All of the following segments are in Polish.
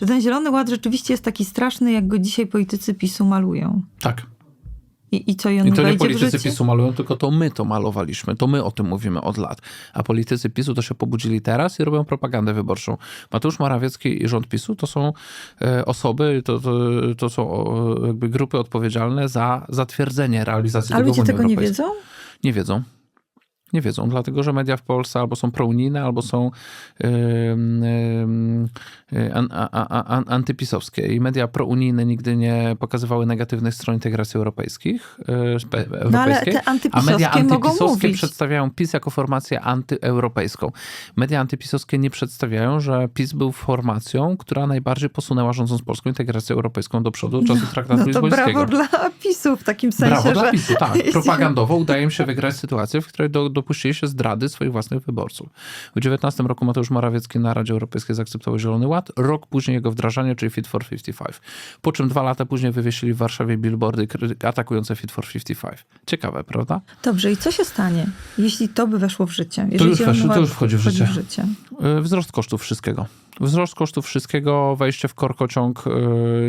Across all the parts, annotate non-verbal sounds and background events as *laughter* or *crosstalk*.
Że ten Zielony Ład rzeczywiście jest taki straszny, jak go dzisiaj politycy PiSu malują. Tak. I, i co, i on I to nie politycy? PiSu malują, tylko to my to malowaliśmy. To my o tym mówimy od lat. A politycy PiSu to się pobudzili teraz i robią propagandę wyborczą. Mateusz Morawiecki i rząd PiSu to są e, osoby, to, to, to są jakby grupy odpowiedzialne za zatwierdzenie realizacji A tego ludzie tego nie wiedzą? Nie wiedzą. Nie wiedzą, dlatego że media w Polsce albo są prounijne, albo są ym, ym, y, an, a, a, antypisowskie. I media prounijne nigdy nie pokazywały negatywnych stron integracji europejskich, y, spe- No ale te A media antypisowskie przedstawiają PiS jako formację antyeuropejską. Media antypisowskie nie przedstawiają, że PiS był formacją, która najbardziej posunęła rządząc polską integrację europejską do przodu od czasu traktatu No to lizbońskiego. brawo dla PiSu w takim sensie, Brawo że... dla PiSu, tak. *laughs* Propagandowo udaje im się wygrać sytuację, w której do, dopuścili się zdrady swoich własnych wyborców. W 19 roku Mateusz Morawiecki na Radzie Europejskiej zaakceptował Zielony Ład, rok później jego wdrażanie, czyli Fit for 55. Po czym dwa lata później wywiesili w Warszawie billboardy atakujące Fit for 55. Ciekawe, prawda? Dobrze, i co się stanie, jeśli to by weszło w życie? To już, weszło, to już wchodzi w życie. w życie. Y, Wzrost kosztów wszystkiego. Wzrost kosztów wszystkiego, wejście w korkociąg y,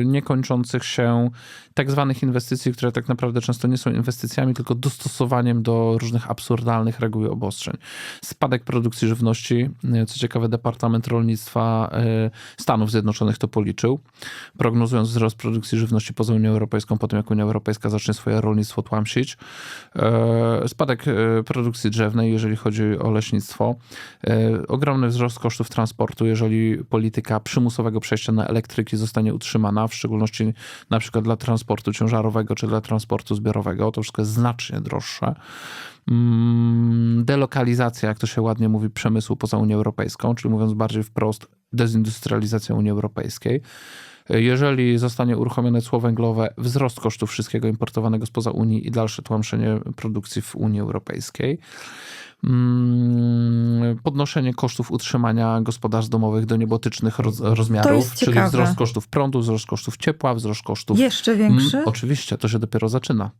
niekończących się tak zwanych inwestycji, które tak naprawdę często nie są inwestycjami, tylko dostosowaniem do różnych absurdalnych reguł i obostrzeń. Spadek produkcji żywności, y, co ciekawe Departament Rolnictwa y, Stanów Zjednoczonych to policzył, prognozując wzrost produkcji żywności poza Unią Europejską, po tym jak Unia Europejska zacznie swoje rolnictwo tłamsić. Spadek produkcji drzewnej, jeżeli chodzi o leśnictwo. Ogromny wzrost kosztów transportu, jeżeli polityka przymusowego przejścia na elektryki zostanie utrzymana, w szczególności na przykład dla transportu ciężarowego czy dla transportu zbiorowego. To wszystko jest znacznie droższe. Mm, Delokalizacja, jak to się ładnie mówi, przemysłu poza Unią Europejską, czyli mówiąc bardziej wprost, dezindustrializacja Unii Europejskiej. Jeżeli zostanie uruchomione cło węglowe, wzrost kosztów wszystkiego importowanego spoza Unii i dalsze tłamszenie produkcji w Unii Europejskiej. Mm, Podnoszenie kosztów utrzymania gospodarstw domowych do niebotycznych roz, rozmiarów, czyli ciekawe. wzrost kosztów prądu, wzrost kosztów ciepła, wzrost kosztów. Jeszcze większy? Mm, oczywiście, to się dopiero zaczyna.